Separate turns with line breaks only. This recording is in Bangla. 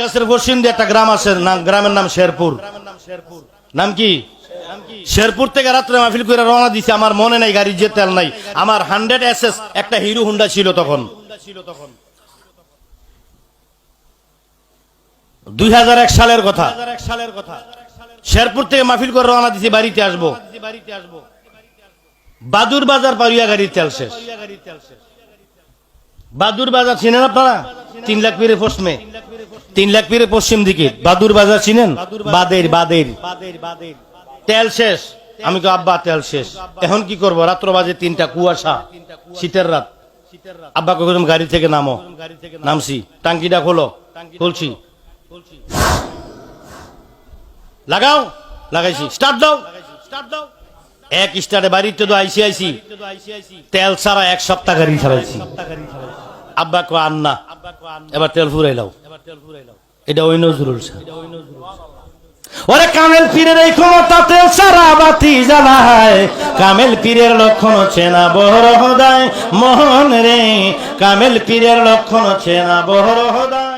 গাছের পশ্চিম দিয়ে একটা গ্রাম আছে, নাম গ্রামের নাম শেরপুর। নাম কি? শেরপুর থেকে রাত্রে মাহফিল করে রওনা দিছে, আমার মনে নাই, গাড়ির যে তেল নাই। আমার হান্ড্রেড এস এস একটা হিরো হুন্ডা ছিল তখন। দুই হাজার এক সালের কথা। শেরপুর থেকে মাহফিল করে রওনা দিছি, বাড়িতে আসব। বাদুর বাজার পারিয়া গাড়ির তেল শেষ। বাদুর বাজার চিনেন আপনারা? তিন লাখ পীরের পশ্চিমে তিন লাখ পীরের পশ্চিম দিকে। বাদুর বাজার চিনেন? বাদের বাদের। তেল শেষ। আমি তো আব্বা, তেল শেষ। এখন কি করব? রাত্র বাজে তিনটা, কুয়াশা। শীতের রাত। আব্বা কখন গাড়ি থেকে নামো। নামছি। টাঙ্কিটা খোলো। খুলছি। লাগাও। লাগাইছি। স্টার্ট দাও। এক স্টার্টে বাড়িতে তো আইসি আইসি। তেল ছাড়া এক সপ্তাহ গাড়ি চালাইছি আব্বা কো আন্না। এবার তেল ফুরাইলাও এটা ওই নজরুল ওরে কামেল পীরের এই ক্ষমতা তেল সারা বাতি জ্বালায়। কামেল পীরের লক্ষণ চেনা বহর হদায়। মোহন রে, কামেল পীরের লক্ষণ চেনা বহর হদায়।